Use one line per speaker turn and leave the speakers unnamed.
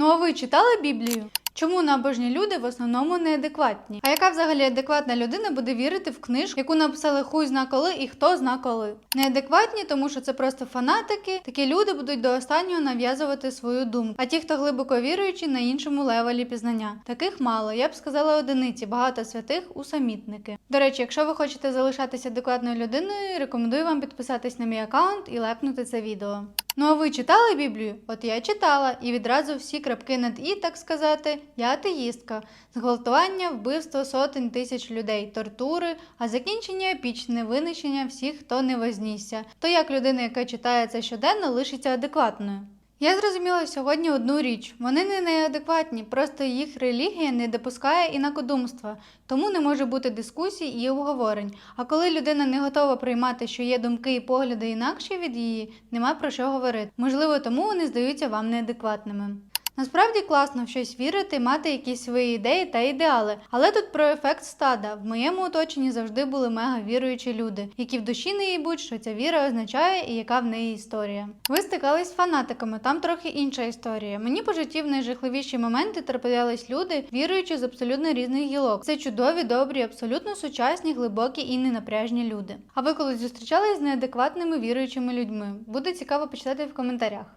Ну а ви читали Біблію? Чому набожні люди в основному неадекватні? А яка взагалі адекватна людина буде вірити в книжку, яку написали хуй зна коли і хто зна коли? Неадекватні, тому що це просто фанатики. Такі люди будуть до останнього нав'язувати свою думку. А ті, хто глибоко віруючі, на іншому левелі пізнання. Таких мало. Я б сказала одиниці, багато святих усамітники. До речі, якщо ви хочете залишатися адекватною людиною, рекомендую вам підписатись на мій аккаунт і лайкнути це відео. Ну а ви читали Біблію? От я читала, і відразу всі крапки над і, так сказати, я атеїстка. Зґвалтування, вбивство сотень тисяч людей, тортури, а закінчення епічне винищення всіх, хто не вознісся. То як людина, яка читає це щоденно, лишиться адекватною? Я зрозуміла сьогодні одну річ: вони не неадекватні, просто їх релігія не допускає інакодумства, тому не може бути дискусій і обговорень. А коли людина не готова приймати, що є думки і погляди інакші від її, нема про що говорити. Можливо, тому вони здаються вам неадекватними. Насправді класно в щось вірити, мати якісь свої ідеї та ідеали. Але тут про ефект стада. В моєму оточенні завжди були мега віруючі люди, які в душі не їбуть, що ця віра означає і яка в неї історія. Ви стикались з фанатиками, там трохи інша історія. Мені по житті в найжахливіші моменти траплялись люди, віруючи з абсолютно різних гілок. Це чудові, добрі, абсолютно сучасні, глибокі і ненапряжні люди. А ви колись зустрічались з неадекватними віруючими людьми? Буде цікаво почитати в коментарях.